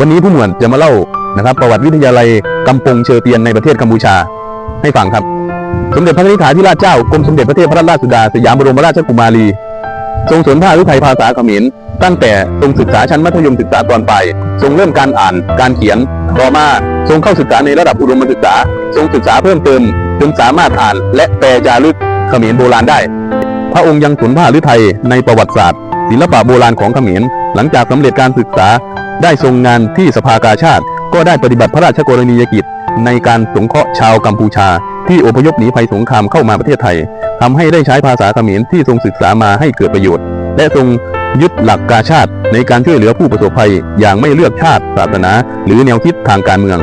วันนี้ผู้หมวดจะมาเล่านะครับ ประวัติวิทยาลัยกำปงเชอเตียนในประเทศกัมพูชาให้ฟังครับ สมเด็จพระนิธิถาธิราชเจ้ากรมสมเด็จพระเทพรัตนราชสุดาสยามบรมราชกุมารี ทรงสนท่าฤทัยภาษาเขมรตั้งแต่ทรงศึกษาชั้นมัธยมศึกษาตอนปลายทรงเริ่มการอ่านการเขียนต่อมาทรงเข้าศึกษาในระดับอุดมศึกษา ทรงศึกษาเพิ่มเติมจนสามารถอ่านและแปลจารึกเขมรโบราณได้ พระองค์ยังสนท่าฤทัยในประวัติศาสตร์ ศิลปะโบราณของเขมร หลังจากสำเร็จการศึกษาได้ทรงงานที่สภากาชาติ ก็ได้ปฏิบัติพระราชกรณียกิจ ในการสงเคราะห์ชาวกัมพูชา ที่อพยพหนีภัยสงครามเข้ามาประเทศไทยทำให้ได้ใช้ภาษาเขมรที่ทรงศึกษามาให้เกิดประโยชน์ และทรงยึดหลักกาชาติ ในการช่วยเหลือผู้ประสบภัย อย่างไม่เลือกชาติศาสนา หรือแนวคิดทางการเมือง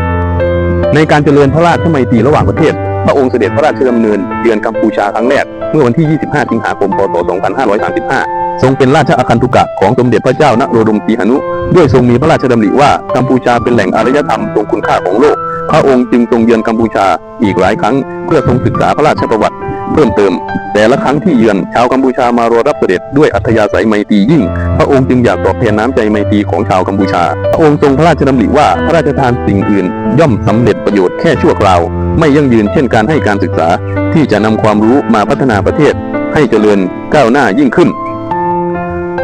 ในการเจริญพระราชไมตรีระหว่างประเทศ พระองค์เสด็จพระราชดำเนินเยือนกัมพูชาครั้งแรกเมื่อวันที่ 25 สิงหาคม พศ 2535 ทรงเป็นราชอาคันตุกะของสมเด็จพระเจ้านโรดมสีหนุด้วยทรงมีพระราชดำริว่ากัมพูชาเป็นแหล่งอารยธรรมทรงคุณค่าของโลก พระองค์จึงทรงเยือนกัมพูชาอีกหลายครั้ง เพื่อทรงศึกษาพระราชประวัติเพิ่มเติม แต่ละครั้งที่เยือนชาวกัมพูชามารอรับเสด็จด้วยอัธยาศัยไมตรียิ่ง พระองค์จึงอยากตอบแทนน้ำใจไมตรีของชาวกัมพูชา พระองค์ทรงพระราชดำริว่าพระราชทานสิ่งอื่น ย่อมสำเร็จประโยชน์แค่ชั่วคราว ไม่ยั่งยืนเช่นการให้การศึกษาที่จะนำความรู้มาพัฒนาประเทศ ให้เจริญก้าวหน้ายิ่งขึ้น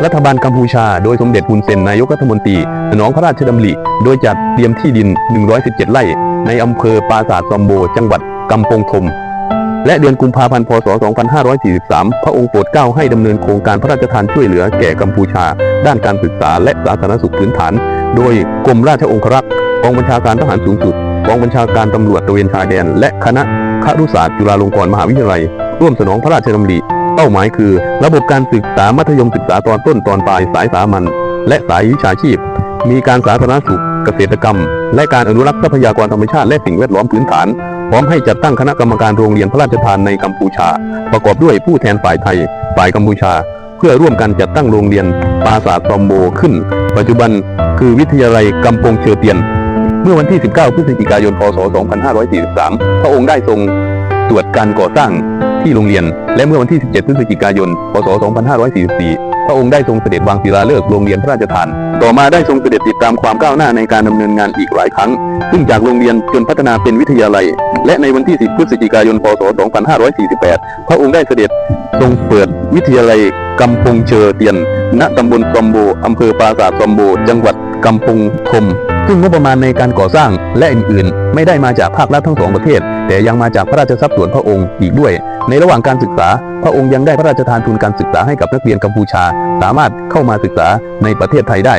รัฐบาลกัมพูชา โดยสมเด็จฮุนเซนนายกรัฐมนตรีสนองพระราชดำริ โดยจัดเตรียมที่ดิน 117 ไร่ ในอำเภอปราสาทซอมโบ จังหวัดกำปงทมและเดือนกุมภาพันธ์ พศ 2543 พระองค์โปรดเกล้าให้ดำเนินโครงการพระราชทานช่วยเหลือแก่กัมพูชา ด้านการศึกษาและสาธารณสุขพื้นฐาน โดยกรมราชองครักษ์กองบัญชาการทหารสูงสุดกองบัญชาการตำรวจตระเวนชายแดน และคณะครุศาสตร์จุฬาลงกรณ์มหาวิทยาลัย ร่วมสนองพระราชดำริ เป้าหมายคือ ระบบการศึกษามัธยมศึกษาตอนต้นตอนปลายสายสามัญและสายวิชาชีพ มีการสาธารณสุข เกษตรกรรม และการอนุรักษ์ทรัพยากรธรรมชาติและสิ่งแวดล้อมพื้นฐาน พร้อมให้จัดตั้งคณะกรรมการโรงเรียนพระราชทานในกัมพูชา ประกอบด้วยผู้แทนฝ่ายไทย ฝ่ายกัมพูชา เพื่อร่วมกันจัดตั้งโรงเรียนปราสาทซอมโบขึ้น ปัจจุบันคือวิทยาลัยกำปงเชอเตียน เมื่อวันที่ 19 พฤศจิกายน พศ 2543 พระองค์ได้ทรงตรวจการก่อสร้าง ที่โรงเรียน และเมื่อวันที่ 17 พฤศจิกายน พศ 2544 พระองค์ได้ทรงเสด็จวางศิลาฤกษ์โรงเรียนพระราชทาน ต่อมาได้ทรงเสด็จติดตามความก้าวหน้าในการดำเนินงานอีกหลายครั้ง ซึ่งจากโรงเรียนจนพัฒนาเป็นวิทยาลัย และในวันที่ 10 พฤศจิกายน พศ 2548 พระองค์ได้เสด็จทรงเปิดวิทยาลัยกำปงเชอเตียน ณ ตำบลซอมโบอำเภอปราสาทซอมโบ จังหวัดกำปงทมซึ่งงบประมาณในการก่อสร้างและอื่นๆ ไม่ได้มาจากภาครัฐทั้งสองประเทศ แต่ยังมาจากพระราชทรัพย์ส่วนพระองค์อีกด้วย ในระหว่างการศึกษา พระองค์ยังได้พระราชทานทุนการศึกษาให้กับนักเรียนกัมพูชา สามารถเข้ามาศึกษาในประเทศไทยได้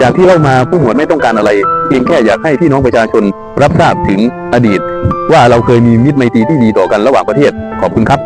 จากที่เล่ามาผู้หมวดไม่ต้องการอะไร เพียงแค่อยากให้พี่น้องประชาชนรับทราบถึงอดีต ว่าเราเคยมีมิตรไมตรีที่ดีต่อกันระหว่างประเทศขอบคุณครับ